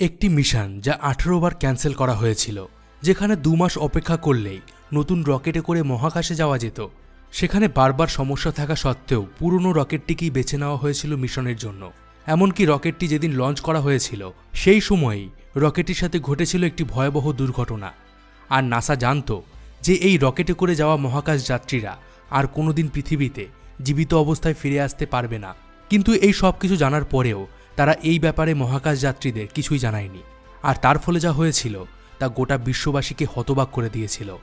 একটি মিশন যা আঠেরো বার ক্যান্সেল করা হয়েছিল, যেখানে দু মাস অপেক্ষা করলেই নতুন রকেটে করে মহাকাশে যাওয়া যেত। সেখানে বারবার সমস্যা থাকা সত্ত্বেও পুরনো রকেটটিকেই বেছে নেওয়া হয়েছিল মিশনের জন্য। এমনকি রকেটটি যেদিন লঞ্চ করা হয়েছিল, সেই সময়েই রকেটটির সাথে ঘটেছিল একটি ভয়াবহ দুর্ঘটনা। আর নাসা জানতো যে এই রকেটে করে যাওয়া মহাকাশ যাত্রীরা আর কোনোদিন পৃথিবীতে জীবিত অবস্থায় ফিরে আসতে পারবে না। কিন্তু এই সব কিছু জানার পরেও তারা এই ব্যাপারে মহাকাশ যাত্রীদের কিছুই জানায়নি। আর তার ফলে যা হয়েছিল, তা গোটা বিশ্ববাসীকে হতবাক করে দিয়েছিল।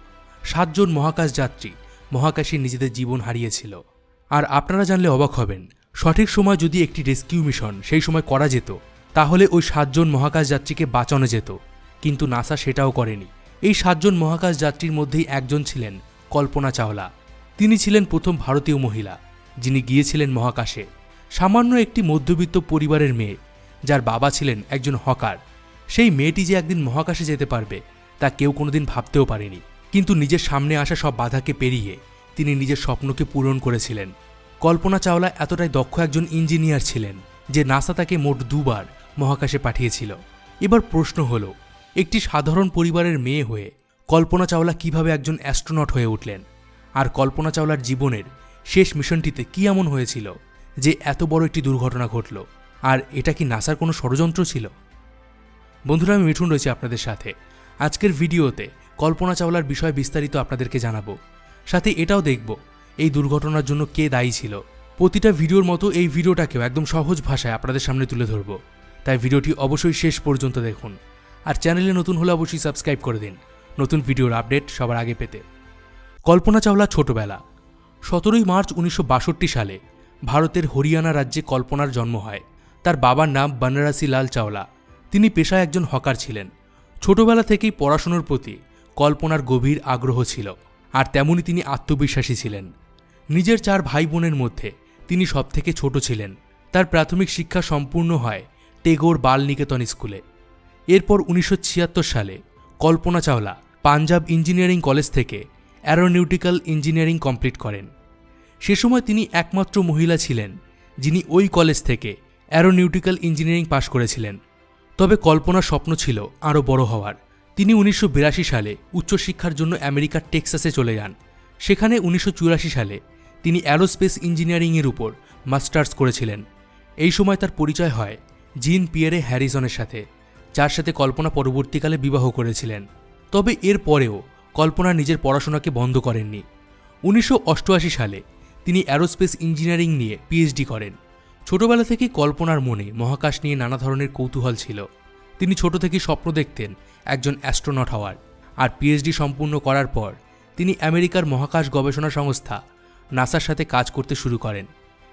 সাতজন মহাকাশ যাত্রী মহাকাশে নিজেদের জীবন হারিয়েছিল। আর আপনারা জানলে অবাক হবেন, সঠিক সময় যদি একটি রেস্কিউ মিশন সেই সময় করা যেত, তাহলে ওই সাতজন মহাকাশ যাত্রীকে বাঁচানো যেত। কিন্তু নাসা সেটাও করেনি। এই সাতজন মহাকাশ যাত্রীর মধ্যেই একজন ছিলেন কল্পনা চাওলা। তিনি ছিলেন প্রথম ভারতীয় মহিলা, যিনি গিয়েছিলেন মহাকাশে। সামান্য একটি মধ্যবিত্ত পরিবারের মেয়ে, যার বাবা ছিলেন একজন হকার। সেই মেয়েটি যে একদিন মহাকাশে যেতে পারবে, তা কেউ কোনোদিন ভাবতেও পারেনি। কিন্তু নিজের সামনে আসা সব বাধাকে পেরিয়ে তিনি নিজের স্বপ্নকে পূরণ করেছিলেন। কল্পনা চাওলা এতটাই দক্ষ একজন ইঞ্জিনিয়ার ছিলেন, যে নাসা তাকে মোট দুবার মহাকাশে পাঠিয়েছিল। এবার প্রশ্ন হলো, একটি সাধারণ পরিবারের মেয়ে হয়ে কল্পনা চাওলা কীভাবে একজন অ্যাস্ট্রোনট হয়ে উঠলেন? আর কল্পনা চাওলার জীবনের শেষ মিশনটিতে কি এমন হয়েছিল? যে এত বড় একটি দুর্ঘটনা ঘটল, আর এটা কি নাসার কোনো ষড়যন্ত্র ছিল? বন্ধুরা, আমি মিঠুন রয়েছি আপনাদের সাথে। আজকের ভিডিওতে কল্পনা চাওলার বিষয়ে বিস্তারিত আপনাদেরকে জানাব। সাথে এটাও দেখব, এই দুর্ঘটনার জন্য কে দায়ী ছিল। প্রতিটা ভিডিওর মতো এই ভিডিওটাকেও একদম সহজ ভাষায় আপনাদের সামনে তুলে ধরব। তাই ভিডিওটি অবশ্যই শেষ পর্যন্ত দেখুন। আর চ্যানেলে নতুন হলে অবশ্যই সাবস্ক্রাইব করে দিন। নতুন ভিডিওর আপডেট সবার আগে পেতে। কল্পনা চাওলা ছোটবেলা। সতেরোই মার্চ উনিশশো বাষট্টি সালে ভারতের হরিয়ানা রাজ্যে কল্পনার জন্ম হয়। তার বাবার নাম বানারাসি লাল চাওলা। তিনি পেশায় একজন হকার ছিলেন। ছোটবেলা থেকেই পড়াশুনোর প্রতি কল্পনার গভীর আগ্রহ ছিল, আর তেমনি তিনি আত্মবিশ্বাসী ছিলেন। নিজের চার ভাই বোনের মধ্যে তিনি সবথেকে ছোট ছিলেন। তার প্রাথমিক শিক্ষা সম্পূর্ণ হয় টেগোর বাল নিকেতন স্কুলে। এরপর উনিশশো ছিয়াত্তর সালে কল্পনা চাওলা পাঞ্জাব ইঞ্জিনিয়ারিং কলেজ থেকে অ্যারোনিউটিক্যাল ইঞ্জিনিয়ারিং কমপ্লিট করেন। সে সময় তিনি একমাত্র মহিলা ছিলেন, যিনি ওই কলেজ থেকে অ্যারোনিউটিক্যাল ইঞ্জিনিয়ারিং পাশ করেছিলেন। তবে কল্পনার স্বপ্ন ছিল আরও বড় হওয়ার। তিনি উনিশশো বিরাশি সালে উচ্চশিক্ষার জন্য আমেরিকার টেক্সাসে চলে যান। সেখানে উনিশশো চুরাশি সালে তিনি অ্যারোস্পেস ইঞ্জিনিয়ারিংয়ের উপর মাস্টার্স করেছিলেন। এই সময় তার পরিচয় হয় জিন পিয়ারে হ্যারিসনের সাথে, যার সাথে কল্পনা পরবর্তীকালে বিবাহ করেছিলেন। তবে এর পরেও কল্পনা নিজের পড়াশোনাকে বন্ধ করেননি। উনিশশো অষ্টআশি সালে তিনি অ্যারোস্পেস ইঞ্জিনিয়ারিং নিয়ে পিএইচডি করেন। ছোটবেলা থেকেই কল্পনার মনে মহাকাশ নিয়ে নানা ধরনের কৌতূহল ছিল। তিনি ছোট থেকেই স্বপ্ন দেখতেন একজন অ্যাস্ট্রোনট হওয়ার। আর পিএইচডি সম্পূর্ণ করার পর তিনি আমেরিকার মহাকাশ গবেষণা সংস্থা নাসার সাথে কাজ করতে শুরু করেন।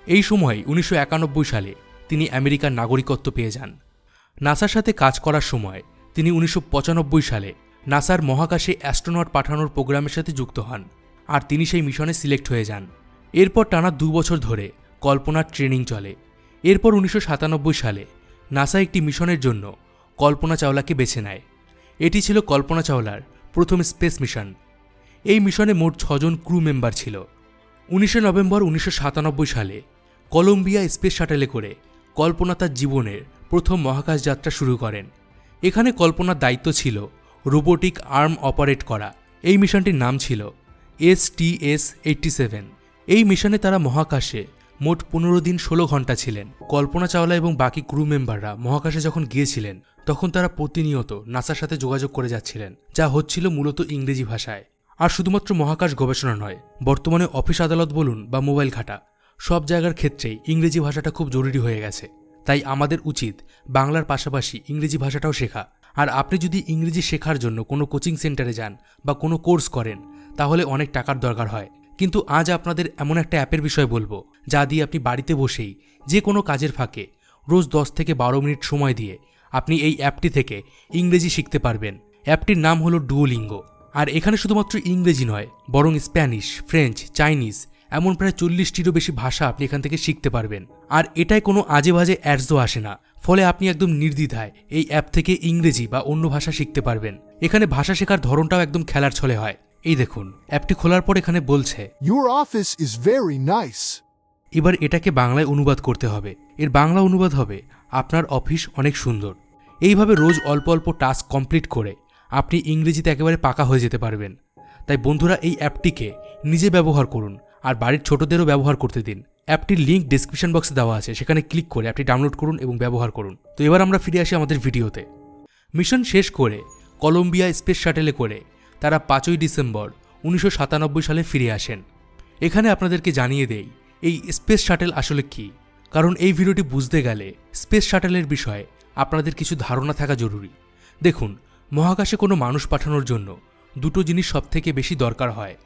এই সময় উনিশশো একানব্বই সালে তিনি আমেরিকার নাগরিকত্ব পেয়ে যান। নাসার সাথে কাজ করার সময় তিনি উনিশশো পঁচানব্বই সালে নাসার মহাকাশে অ্যাস্ট্রোনট পাঠানোর প্রোগ্রামের সাথে যুক্ত হন। আর তিনি সেই মিশনে সিলেক্ট হয়ে যান। এরপর টানা দু বছর ধরে কল্পনার ট্রেনিং চলে। এরপর উনিশশো সাতানব্বই সালে নাসা একটি মিশনের জন্য কল্পনা চাওলাকে বেছে নেয়। এটি ছিল কল্পনা চাওলার প্রথম স্পেস মিশন। এই মিশনে মোট ছজন ক্রু মেম্বার ছিল। উনিশে নভেম্বর উনিশশো সাতানব্বই সালে কলম্বিয়া স্পেস শাটেলে করে কল্পনা তার জীবনের প্রথম মহাকাশ যাত্রা শুরু করেন। এখানে কল্পনার দায়িত্ব ছিল রোবোটিক আর্ম অপারেট করা। এই মিশনটির নাম ছিল S T S eighty seven. এই মিশনে তারা মহাকাশে মোট পনেরো দিন ষোলো ঘণ্টা ছিলেন। কল্পনা চাওলা এবং বাকি ক্রু মেম্বাররা মহাকাশে যখন গিয়েছিলেন, তখন তারা প্রতিনিয়ত নাসার সাথে যোগাযোগ করে যাচ্ছিলেন, যা হচ্ছিল মূলত ইংরেজি ভাষায়। আর শুধুমাত্র মহাকাশ গবেষণা নয়, বর্তমানে অফিস আদালত বলুন বা মোবাইল ঘাটা, সব জায়গার ক্ষেত্রেই ইংরেজি ভাষাটা খুব জরুরি হয়ে গেছে। তাই আমাদের উচিত বাংলার পাশাপাশি ইংরেজি ভাষাটাও শেখা। আর আপনি যদি ইংরেজি শেখার জন্য কোনো কোচিং সেন্টারে যান বা কোনো কোর্স করেন, তাহলে অনেক টাকার দরকার হয়। কিন্তু আজ আপনাদের এমন একটা অ্যাপের বিষয়ে বলব, যা দিয়ে আপনি বাড়িতে বসেই যে কোনো কাজের ফাঁকে রোজ দশ থেকে বারো মিনিট সময় দিয়ে আপনি এই অ্যাপটি থেকে ইংরেজি শিখতে পারবেন। অ্যাপটির নাম হলো ডুওলিঙ্গো, আর এখানে শুধুমাত্র ইংরেজি নয়, বরং স্প্যানিশ, ফ্রেঞ্চ, চাইনিজ, এমন প্রায় চল্লিশটিরও বেশি ভাষা আপনি এখান থেকে শিখতে পারবেন। আর এটাই কোনো আজে বাজে অ্যাডসও আসে না, ফলে আপনি একদম নির্দ্বিধায় এই অ্যাপ থেকে ইংরেজি বা অন্য ভাষা শিখতে পারবেন। এখানে ভাষা শেখার ধরনটাও একদম খেলার ছলে হয়। এই দেখুন অ্যাপটি খোলার পর এখানে বলছে Your office is very nice এবার এটাকে বাংলায় অনুবাদ করতে হবে। এর বাংলা অনুবাদ হবে আপনার অফিস অনেক সুন্দর। এইভাবে রোজ অল্প অল্প টাস্ক কমপ্লিট করে আপনি ইংরেজিতে একেবারে পাকা হয়ে যেতে পারবেন। তাই বন্ধুরা এই অ্যাপটিকে নিজে ব্যবহার করুন আর বাড়ির ছোটদেরও ব্যবহার করতে দিন। অ্যাপটির লিঙ্ক ডিসক্রিপশন বক্সে দেওয়া আছে সেখানে ক্লিক করে অ্যাপটি ডাউনলোড করুন এবং ব্যবহার করুন। তো এবার আমরা ফিরে আসি আমাদের ভিডিওতে। মিশন শেষ করে কলম্বিয়া স্পেস শাটেলে করে তারা পাঁচই ডিসেম্বর উনিশশো সাতানব্বই সালে ফিরে আসেন। এখানে আপনাদেরকে জানিয়ে দেই, এই স্পেস শাটেল আসলে কি? কারণ এই ভিডিওটি বুঝতে গেলে স্পেস শাটেলের বিষয়ে আপনাদের কিছু ধারণা থাকা জরুরি। দেখুন, মহাকাশে কোনো মানুষ পাঠানোর জন্য দুটো জিনিস সবথেকে বেশি দরকার হয়।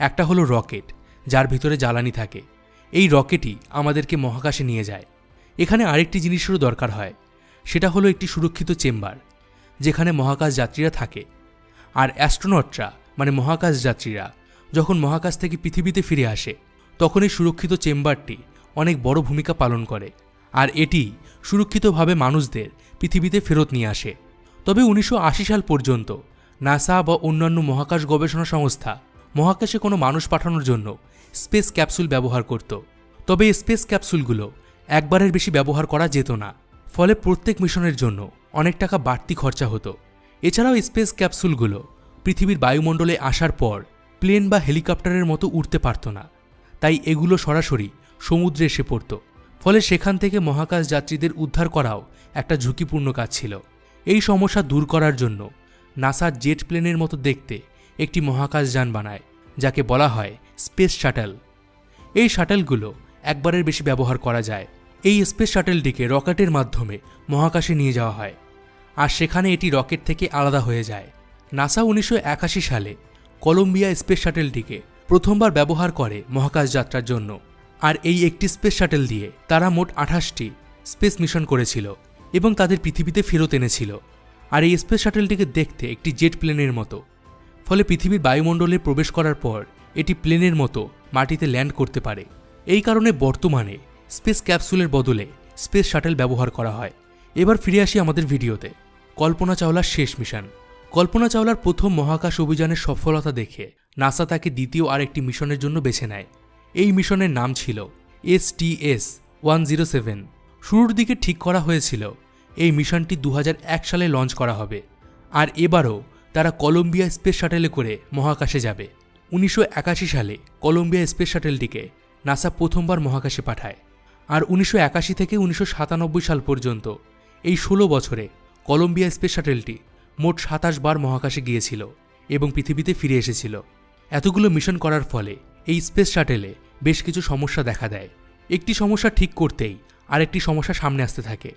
একটা হলো রকেট, যার ভিতরে জ্বালানি থাকে। এই রকেটই আমাদেরকে মহাকাশে নিয়ে যায়। এখানে আরেকটি জিনিসেরও দরকার হয়, সেটা হলো একটি সুরক্ষিত চেম্বার, যেখানে মহাকাশ যাত্রীরা থাকে। আর অ্যাস্ট্রোনটরা মানে মহাকাশ যাত্রীরা, যখন মহাকাশ থেকে পৃথিবীতে ফিরে আসে তখন এই সুরক্ষিত চেম্বারটি অনেক বড় ভূমিকা পালন করে। আর এটি সুরক্ষিতভাবে মানুষদের পৃথিবীতে ফেরত নিয়ে আসে। তবে উনিশশো আশি সাল পর্যন্ত নাসা বা অন্যান্য মহাকাশ গবেষণা সংস্থা মহাকাশে কোনো মানুষ পাঠানোর জন্য স্পেস ক্যাপসুল ব্যবহার করত। তবে স্পেস ক্যাপসুলগুলো একবারের বেশি ব্যবহার করা যেত না। ফলে প্রত্যেক মিশনের জন্য অনেক টাকা বাড়তি খরচা হতো। এছাড়াও স্পেস ক্যাপসুলগুলো পৃথিবীর বায়ুমণ্ডলে আসার পর প্লেন বা হেলিকপ্টারের মতো উঠতে পারত না। তাই এগুলো সরাসরি সমুদ্রে এসে পড়ত। ফলে সেখান থেকে মহাকাশ যাত্রীদের উদ্ধার করাও একটা ঝুঁকিপূর্ণ কাজ ছিল। এই সমস্যা দূর করার জন্য নাসার জেট প্লেনের মতো দেখতে একটি মহাকাশ যান বানায়, যাকে বলা হয় স্পেস শাটেল। এই শাটেলগুলো একবারের বেশি ব্যবহার করা যায়। এই স্পেস শাটেলটিকে রকেটের মাধ্যমে মহাকাশে নিয়ে যাওয়া হয়। আর সেখানে এটি রকেট থেকে আলাদা হয়ে যায়। নাসা উনিশশো একাশি সালে কলম্বিয়া স্পেস শাটেলটিকে প্রথমবার ব্যবহার করে মহাকাশ যাত্রার জন্য। আর এই একটি স্পেস শাটেল দিয়ে তারা মোট আঠাশটি স্পেস মিশন করেছিল এবং তাদের পৃথিবীতে ফেরত এনেছিল। আর এই স্পেস শাটেলটিকে দেখতে একটি জেট প্লেনের মতো। ফলে পৃথিবীর বায়ুমণ্ডলে প্রবেশ করার পর এটি প্লেনের মতো মাটিতে ল্যান্ড করতে পারে। এই কারণে বর্তমানে স্পেস ক্যাপসুলের বদলে স্পেস শাটেল ব্যবহার করা হয়। এবার ফিরে আসি আমাদের ভিডিওতে। কল্পনা চাওলার শেষ মিশন। কল্পনা চাওলার প্রথম মহাকাশ অভিযানের সফলতা দেখে নাসা তাকে দ্বিতীয় আরেকটি মিশনের জন্য বেছে নেয়। এই মিশনের নাম ছিল S T S one zero seven. শুরুর দিকে ঠিক করা হয়েছিল, এই মিশনটি দু হাজার এক সালে লঞ্চ করা হবে। আর এবারও তারা কলম্বিয়া স্পেস শাটেলে করে মহাকাশে যাবে। উনিশশো একাশি সালে কলম্বিয়া স্পেস শাটেলটিকে নাসা প্রথমবার মহাকাশে পাঠায়। আর উনিশশো একাশি থেকে উনিশশো সাতানব্বই সাল পর্যন্ত এই ষোলো বছরে কলম্বিয়া স্পেস শাটেলটি মোট সাতাশ বার মহাকাশে গিয়েছিল এবং পৃথিবীতে ফিরে এসেছিল। এতগুলো মিশন করার ফলে এই স্পেস শাটেলে বেশ কিছু সমস্যা দেখা দেয়। একটি সমস্যা ঠিক করতেই আরেকটি সমস্যা সামনে আসতে থাকে।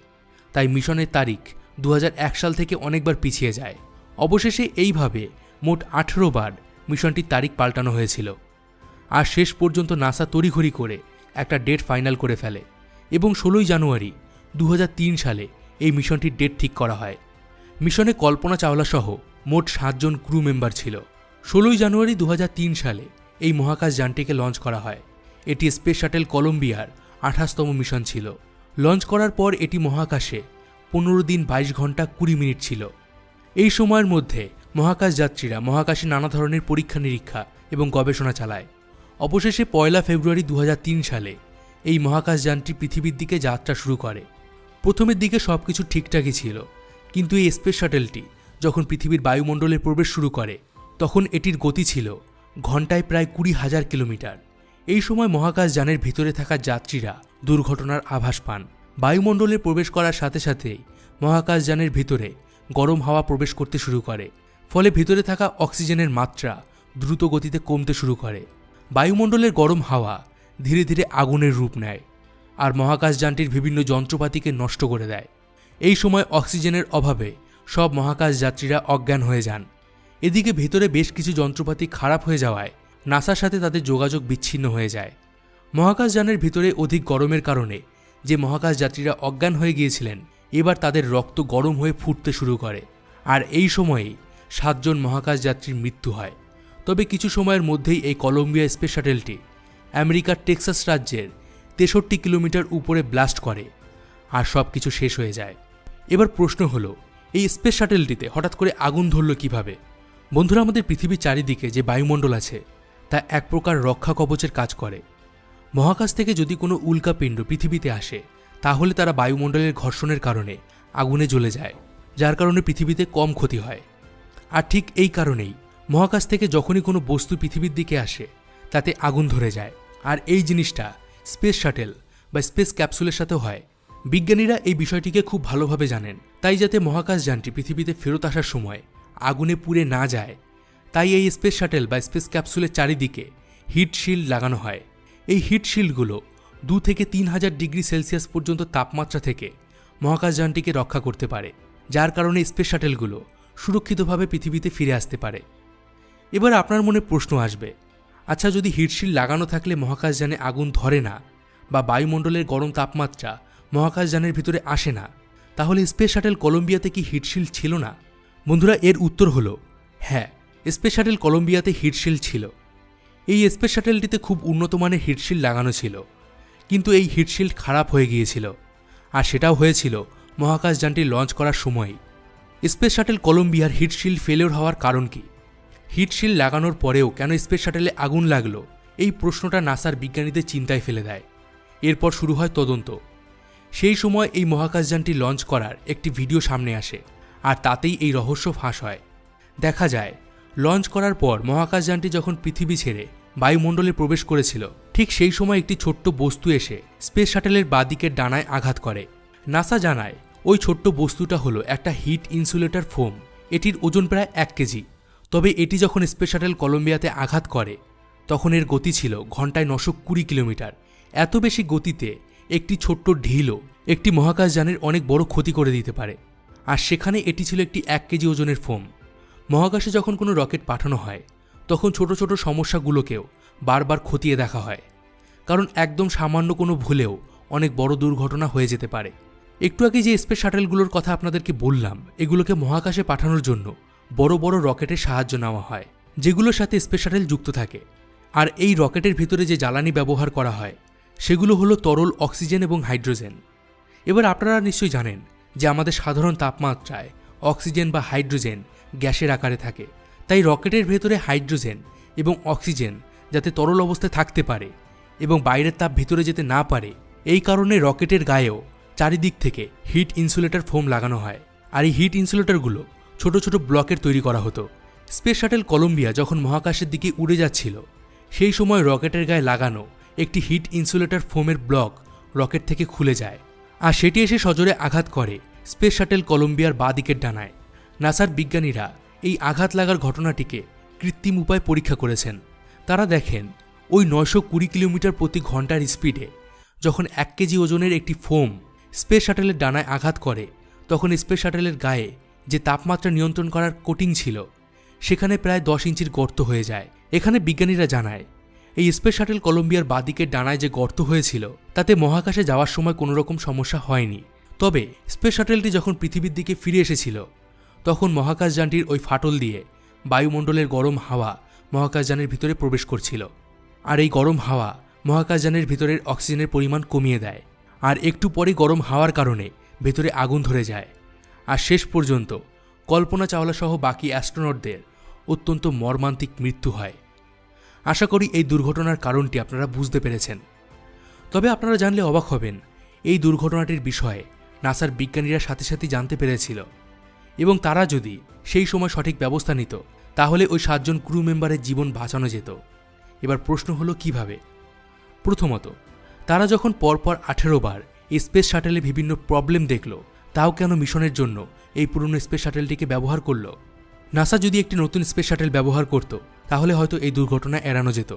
তাই মিশনের তারিখ দু হাজার এক সাল থেকে অনেকবার পিছিয়ে যায়। অবশেষে এইভাবে মোট আঠেরো বার মিশনটির তারিখ পাল্টানো হয়েছিল। আর শেষ পর্যন্ত নাসা তড়িঘড়ি করে একটা ডেট ফাইনাল করে ফেলে এবং ষোলোই জানুয়ারি দু হাজার তিন সালে এই মিশনটির ডেট ঠিক করা হয়। মিশনে কল্পনা চাওলা সহ মোট সাতজন ক্রু মেম্বার ছিল। ষোলোই জানুয়ারি দু হাজার তিন সালে এই মহাকাশ যানটিকে লঞ্চ করা হয়। এটি স্পেস শাটেল কলম্বিয়ার আঠাশতম মিশন ছিল। লঞ্চ করার পর এটি মহাকাশে পনেরো দিন বাইশ ঘণ্টা কুড়ি মিনিট ছিল। এই সময়ের মধ্যে মহাকাশ যাত্রীরা মহাকাশে নানা ধরনের পরীক্ষা নিরীক্ষা এবং গবেষণা চালায়। অবশেষে পয়লা ফেব্রুয়ারি দু হাজার তিন সালে এই মহাকাশ যানটি পৃথিবীর দিকে যাত্রা শুরু করে। প্রথমের দিকে সব কিছু ঠিকঠাকই ছিল। কিন্তু এই স্পেস শাটেলটি, যখন পৃথিবীর বায়ুমণ্ডলে প্রবেশ শুরু করে, তখন এটির গতি ছিল ঘন্টায় প্রায় কুড়ি হাজার কিলোমিটার। এই সময় মহাকাশ যানের ভিতরে থাকা যাত্রীরা দুর্ঘটনার আভাস পান। বায়ুমণ্ডলে প্রবেশ করার সাথে সাথেই মহাকাশ যানের ভিতরে গরম হাওয়া প্রবেশ করতে শুরু করে, ফলে ভিতরে থাকা অক্সিজেনের মাত্রা দ্রুত গতিতে কমতে শুরু করে। বায়ুমণ্ডলের গরম হাওয়া ধীরে ধীরে আগুনের রূপ নেয়। আর মহাকাশযানটির বিভিন্ন যন্ত্রপাতিকে নষ্ট করে দেয়। এই সময় অক্সিজেনের অভাবে সব মহাকাশ যাত্রীরা অজ্ঞান হয়ে যান। এদিকে ভেতরে বেশ কিছু যন্ত্রপাতি খারাপ হয়ে যাওয়ায় নাসার সাথে তাদের যোগাযোগ বিচ্ছিন্ন হয়ে যায়। মহাকাশযানের ভিতরে অধিক গরমের কারণে যে মহাকাশ যাত্রীরা অজ্ঞান হয়ে গিয়েছিলেন, এবার তাদের রক্ত গরম হয়ে ফুটতে শুরু করে। আর এই সময়েই সাতজন মহাকাশ যাত্রীর মৃত্যু হয়। তবে কিছু সময়ের মধ্যেই এই কলম্বিয়া স্পেস শাটেলটি আমেরিকার টেক্সাস রাজ্যের তেষট্টি কিলোমিটার উপরে ব্লাস্ট করে, আর সব কিছু শেষ হয়ে যায়। এবার প্রশ্ন হলো, এই স্পেস শাটেলটিতে হঠাৎ করে আগুন ধরল কীভাবে? বন্ধুরা, আমাদের পৃথিবীর চারিদিকে যে বায়ুমণ্ডল আছে, তা এক প্রকার রক্ষা কবচের কাজ করে। মহাকাশ থেকে যদি কোনো উল্কাপিণ্ড পৃথিবীতে আসে, তাহলে তারা বায়ুমণ্ডলের ঘর্ষণের কারণে আগুনে জ্বলে যায়, যার কারণে পৃথিবীতে কম ক্ষতি হয়। আর ঠিক এই কারণেই মহাকাশ থেকে যখনই কোনো বস্তু পৃথিবীর দিকে আসে, তাতে আগুন ধরে যায়। আর এই জিনিসটা স্পেস শাটেল বা স্পেস ক্যাপসুলের সাথে হয়। বিজ্ঞানীরা এই বিষয়টিকে খুব ভালোভাবে জানেন। তাই যাতে মহাকাশ যানটি পৃথিবীতে ফেরত আসার সময় আগুনে পুড়ে না যায়, তাই এই স্পেস শাটেল বা স্পেস ক্যাপসুলের চারিদিকে হিট শিল্ড লাগানো হয়। এই হিট শিল্ডগুলো দু থেকে তিন হাজার ডিগ্রি সেলসিয়াস পর্যন্ত তাপমাত্রা থেকে মহাকাশযানটিকে রক্ষা করতে পারে, যার কারণে স্পেস শাটেলগুলো সুরক্ষিতভাবে পৃথিবীতে ফিরে আসতে পারে। এবার আপনার মনে প্রশ্ন আসবে আচ্ছা যদি হিটশিল লাগানো থাকলে মহাকাশযানে আগুন ধরে না বা বায়ুমণ্ডলের গরম তাপমাত্রা মহাকাশযানের ভিতরে আসে না, তাহলে স্পেস শাটেল কলম্বিয়াতে কি হিটশিল্ড ছিল না? বন্ধুরা, এর উত্তর হলো হ্যাঁ স্পেস শাটেল কলম্বিয়াতে হিটশিল ছিল। এই স্পেস শাটেলটিতে খুব উন্নত মানের হিটশিল্ড লাগানো ছিল, কিন্তু এই হিটশিল্ড খারাপ হয়ে গিয়েছিল। আর সেটাও হয়েছিল মহাকাশযানটি লঞ্চ করার সময়ই। স্পেস শাটেল কলম্বিয়ার হিটশিল্ড ফেলিওর হওয়ার কারণ কি? হিটশিল্ড লাগানোর পরেও কেন স্পেস শাটেলে আগুন লাগল, এই প্রশ্নটা নাসার বিজ্ঞানীদের চিন্তায় ফেলে দেয়। এরপর শুরু হয় তদন্ত। সেই সময় এই মহাকাশযানটি লঞ্চ করার একটি ভিডিও সামনে আসে, আর তাতেই এই রহস্য ফাঁস হয়। দেখা যায়, লঞ্চ করার পর মহাকাশযানটি যখন পৃথিবী ছেড়ে বায়ুমণ্ডলে প্রবেশ করেছিল, ঠিক সেই সময় একটি ছোট্ট বস্তু এসে স্পেস শাটেলের বাদিকের ডানায় আঘাত করে। নাসা জানায়, ওই ছোট্ট বস্তুটা হলো একটা হিট ইনসুলেটর ফোম, এটির ওজন প্রায় এক কেজি। তবে এটি যখন স্পেস কলম্বিয়াতে আঘাত করে, তখন এর গতি ছিল ঘন্টায় নশো কুড়ি কিলোমিটার। এত বেশি গতিতে একটি ছোট্ট ঢিলও একটি মহাকাশযানের অনেক বড় ক্ষতি করে দিতে পারে। আর সেখানে এটি ছিল একটি এক কেজি ওজনের ফোম। মহাকাশে যখন কোনো রকেট পাঠানো হয়, তখন ছোট ছোট সমস্যাগুলোকেও বারবার খতিয়ে দেখা হয়। কারণ একদম সামান্য কোনো ভুলেও অনেক বড় দুর্ঘটনা হয়ে যেতে পারে। একটু আগে যে স্পেস শাটেলগুলোর কথা আপনাদেরকে বললাম, এগুলোকে মহাকাশে পাঠানোর জন্য বড় বড় রকেটের সাহায্য নেওয়া হয়, যেগুলোর সাথে স্পেস শাটেল যুক্ত থাকে। আর এই রকেটের ভিতরে যে জ্বালানি ব্যবহার করা হয়, সেগুলো হলো তরল অক্সিজেন এবং হাইড্রোজেন। এবার আপনারা নিশ্চয়ই জানেন যে আমাদের সাধারণ তাপমাত্রায় অক্সিজেন বা হাইড্রোজেন গ্যাসের আকারে থাকে। তাই রকেটের ভেতরে হাইড্রোজেন এবং অক্সিজেন যাতে তরল অবস্থায় থাকতে পারে এবং বাইরের তাপ ভিতরে যেতে না পারে, এই কারণে রকেটের গায়েও চারিদিক থেকে হিট ইনসুলেটর ফোম লাগানো হয়। আর এই হিট ইনসুলেটরগুলো ছোট ছোট ব্লকের তৈরি করা হতো। স্পেস শাটেল কলম্বিয়া যখন মহাকাশের দিকে উড়ে যাচ্ছিল, সেই সময় রকেটের গায়ে লাগানো একটি হিট ইনসুলেটর ফোমের ব্লক রকেট থেকে খুলে যায় আর সেটি এসে সজোরে আঘাত করে স্পেস শাটেল কলম্বিয়ার বা দিকের ডানায়। নাসার বিজ্ঞানীরা এই আঘাত লাগার ঘটনাটিকে কৃত্রিম উপায় পরীক্ষা করেছেন। তারা দেখেন, ওই নয়শো কুড়ি কিলোমিটার প্রতি ঘণ্টার স্পিডে যখন এক কেজি ওজনের একটি ফোম স্পেস শাটেলের ডানায় আঘাত করে, তখন স্পেস শাটেলের গায়ে যে তাপমাত্রা নিয়ন্ত্রণ করার কোটিং ছিল, সেখানে প্রায় দশ ইঞ্চির গর্ত হয়ে যায়, এখানে বিজ্ঞানীরা জানায়। এই স্পেস শাটেল কলম্বিয়ার বাদিকের ডানায় যে গর্ত হয়েছিল, তাতে মহাকাশে যাওয়ার সময় কোনো রকম সমস্যা হয়নি। তবে স্পেস শাটেলটি যখন পৃথিবীর দিকে ফিরে এসেছিল, তখন মহাকাশযানটির ওই ফাটল দিয়ে বায়ুমণ্ডলের গরম হাওয়া মহাকাশযানের ভিতরে প্রবেশ করছিল। আর এই গরম হাওয়া মহাকাশযানের ভিতরের অক্সিজেনের পরিমাণ কমিয়ে দেয়, আর একটু পরে গরম হাওয়ার কারণে ভেতরে আগুন ধরে যায়। আর শেষ পর্যন্ত কল্পনা চাওলা সহ বাকি অ্যাস্ট্রোনটদের অত্যন্ত মর্মান্তিক মৃত্যু হয়। আশা করি এই দুর্ঘটনার কারণটি আপনারা বুঝতে পেরেছেন। তবে আপনারা জানলে অবাক হবেন, এই দুর্ঘটনাটির বিষয়ে নাসার বিজ্ঞানীরা সাথে সাথে জানতে পেরেছিল এবং তারা যদি সেই সময় সঠিক ব্যবস্থা নিত, তাহলে ওই সাতজন ক্রু মেম্বারের জীবন বাঁচানো যেত। এবার প্রশ্ন হলো কীভাবে? প্রথমত, তারা যখন পরপর আঠেরো বার স্পেস শাটেলে বিভিন্ন প্রবলেম দেখল তাও কেন মিশনের জন্য এই পুরনো স্পেস শাটেলটিকে ব্যবহার করল? নাসা যদি একটি নতুন স্পেস শাটেল ব্যবহার করত, তাহলে হয়তো এই দুর্ঘটনা এড়ানো যেত।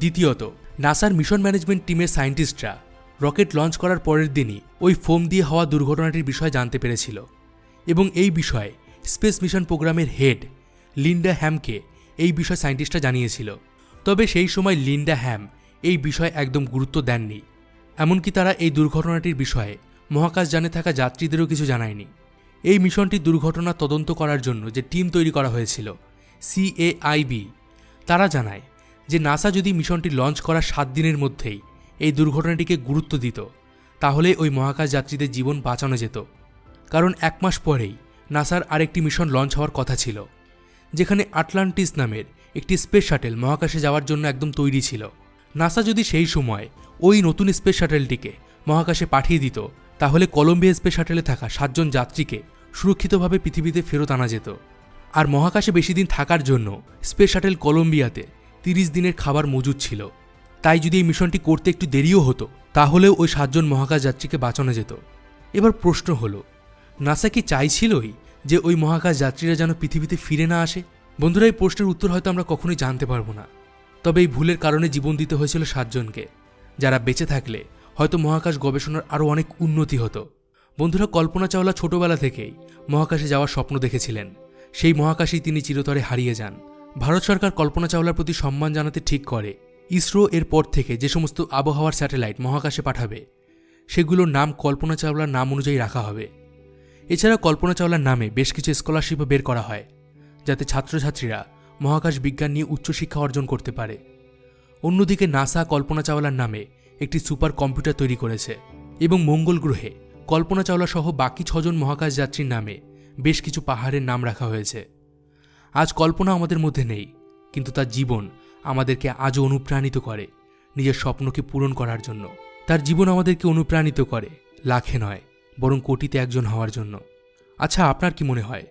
দ্বিতীয়ত, নাসার মিশন ম্যানেজমেন্ট টিমের সায়েন্টিস্টরা রকেট লঞ্চ করার পরের দিনই ওই ফোম দিয়ে হওয়া দুর্ঘটনাটির বিষয়ে জানতে পেরেছিল এবং এই বিষয়ে স্পেস মিশন প্রোগ্রামের হেড লিন্ডা হ্যামকে এই বিষয়ে সায়েন্টিস্টরা জানিয়েছিল। তবে সেই সময় লিন্ডা হ্যাম এই বিষয়ে একদম গুরুত্ব দেননি। এমনকি তারা এই দুর্ঘটনাটির বিষয়ে মহাকাশযানে থাকা যাত্রীদেরও কিছু জানায়নি। এই মিশনটি দুর্ঘটনা তদন্ত করার জন্য যে টিম তৈরি করা হয়েছিল, সিএআইবি, তারা জানায় যে নাসা যদি মিশনটি লঞ্চ করার সাত দিনের মধ্যেই এই দুর্ঘটনাটিকে গুরুত্ব দিত, তাহলে ওই মহাকাশ যাত্রীদের জীবন বাঁচানো যেত। কারণ এক মাস পরেই নাসার আরেকটি মিশন লঞ্চ হওয়ার কথা ছিল, যেখানে আটলান্টিস নামের একটি স্পেস শাটেল মহাকাশে যাওয়ার জন্য একদম তৈরি ছিল। নাসা যদি সেই সময় ওই নতুন স্পেস শাটেলটিকে মহাকাশে পাঠিয়ে দিত তাহলে কলম্বিয়া স্পেস শাটেলে থাকা সাতজন যাত্রীকে সুরক্ষিতভাবে পৃথিবীতে ফেরত আনা যেত। আর মহাকাশে বেশি দিন থাকার জন্য স্পেস শাটেল কলম্বিয়াতে তিরিশ দিনের খাবার মজুদ ছিল। তাই যদি এই মিশনটি করতে একটু দেরিও হতো, তাহলেও ওই সাতজন মহাকাশ যাত্রীকে বাঁচানো যেত। এবার প্রশ্ন হলো, নাসা কি চাইছিলই যে ওই মহাকাশ যাত্রীরা যেন পৃথিবীতে ফিরে না আসে? বন্ধুরা, এই প্রশ্নের উত্তর হয়তো আমরা কখনোই জানতে পারব না। তবে এই ভুলের কারণে জীবন দিতে হয়েছিল সাতজনকে, যারা বেঁচে থাকলে হয়তো মহাকাশ গবেষণার আরও অনেক উন্নতি হতো। বন্ধুরা, কল্পনা চাওলা ছোটবেলা থেকেই মহাকাশে যাওয়ার স্বপ্ন দেখেছিলেন। সেই মহাকাশেই তিনি চিরতরে হারিয়ে যান। ভারত সরকার কল্পনা চাওলার প্রতি সম্মান জানাতে ঠিক করে। ইসরো এর পর থেকে যে সমস্ত আবহাওয়ার স্যাটেলাইট মহাকাশে পাঠাবে, সেগুলোর নাম কল্পনা চাওলার নাম অনুযায়ী রাখা হবে। এছাড়া কল্পনা চাওলার নামে বেশ কিছু স্কলারশিপও বের করা হয়, যাতে ছাত্রছাত্রীরা মহাকাশ বিজ্ঞান নিয়ে উচ্চশিক্ষা অর্জন করতে পারে। অন্যদিকে নাসা কল্পনা চাওলার নামে একটি সুপার কম্পিউটার তৈরি করেছে এবং মঙ্গল গ্রহে কল্পনা চাওলা সহ বাকি ছজন মহাকাশ যাত্রীর নামে বেশ কিছু পাহাড়ের নাম রাখা হয়েছে। আজ কল্পনা আমাদের মধ্যে নেই, কিন্তু তার জীবন আমাদেরকে আজও অনুপ্রাণিত করে নিজের স্বপ্নকে পূরণ করার জন্য। তার জীবন আমাদেরকে অনুপ্রাণিত করে, লাখে নয়, বরং কোটিতে একজন হওয়ার জন্য। আচ্ছা আপনার কি মনে হয়,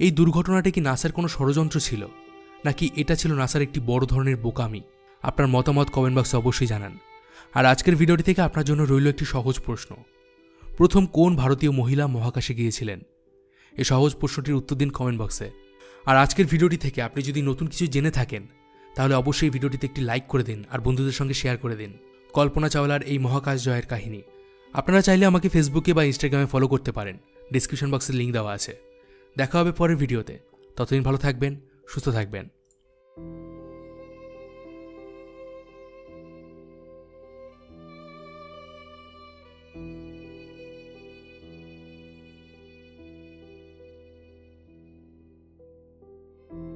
এই দুর্ঘটনাটি কি নাসার কোনো ষড়যন্ত্র ছিল? নাকি এটা ছিল নাসার একটি বড় ধরনের বোকামি? আপনার মতামত কমেন্ট বক্সে অবশ্যই জানান। আর আজকের ভিডিওটি থেকে আপনার জন্য রইল একটি সহজ প্রশ্ন। প্রথম, কোন ভারতীয় মহিলা মহাকাশে গিয়েছিলেন? এই সহজ প্রশ্নটির উত্তর দিন কমেন্ট বক্সে আর আজকের ভিডিওটি থেকে আপনি যদি নতুন কিছু জেনে থাকেন, তাহলে অবশ্যই ভিডিওটিতে একটি লাইক করে দিন আর বন্ধুদের সঙ্গে শেয়ার করে দিন। কল্পনা চাওলার এই মহাকাশ জয়ের কাহিনী। আপনারা চাইলে আমাকে ফেসবুকে বা ইনস্টাগ্রামে ফলো করতে পারেন। ডিসক্রিপশন বক্সে লিঙ্ক দেওয়া আছে। দেখা হবে পরের ভিডিওতে। ততদিন ভালো থাকবেন, সুস্থ থাকবেন।